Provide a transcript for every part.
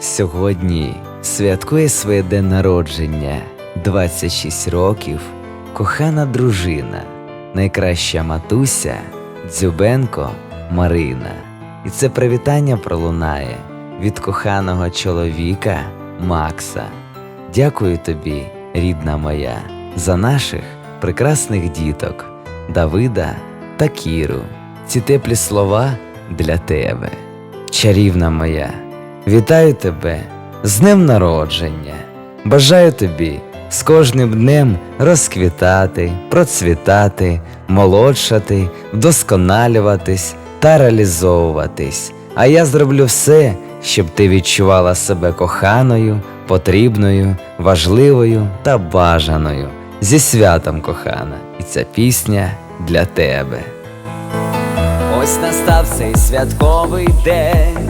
Сьогодні святкує своє день народження 26 років, кохана дружина, найкраща матуся Дзюбенко Марина. І це привітання пролунає від коханого чоловіка Макса. Дякую тобі, рідна моя, за наших прекрасних діток Давида та Кіру. Ці теплі слова для тебе. Чарівна моя, вітаю тебе з днем народження. Бажаю тобі з кожним днем розквітати, процвітати, молодшати, вдосконалюватись та реалізовуватись. А я зроблю все, щоб ти відчувала себе коханою, потрібною, важливою та бажаною. Зі святом, кохана, і ця пісня для тебе. Ось настав цей святковий день.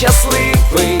щасливий,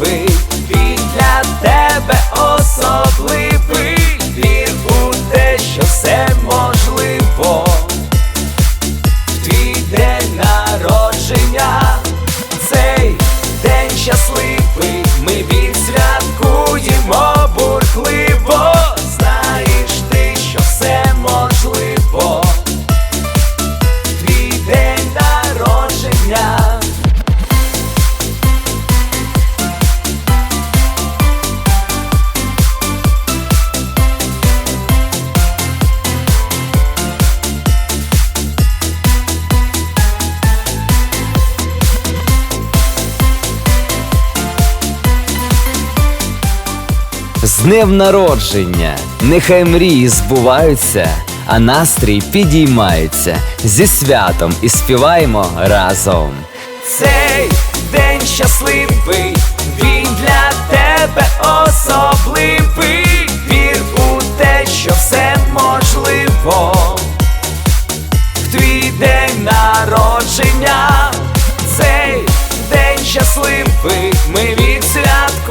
Щасливий, Днем народження! Нехай мрії збуваються, а настрій підіймається зі святом і співаємо разом. Цей день щасливий, він для тебе особливий. Вір у те, що все можливо. В твій день народження, цей день щасливий, ми відсвяткуємо.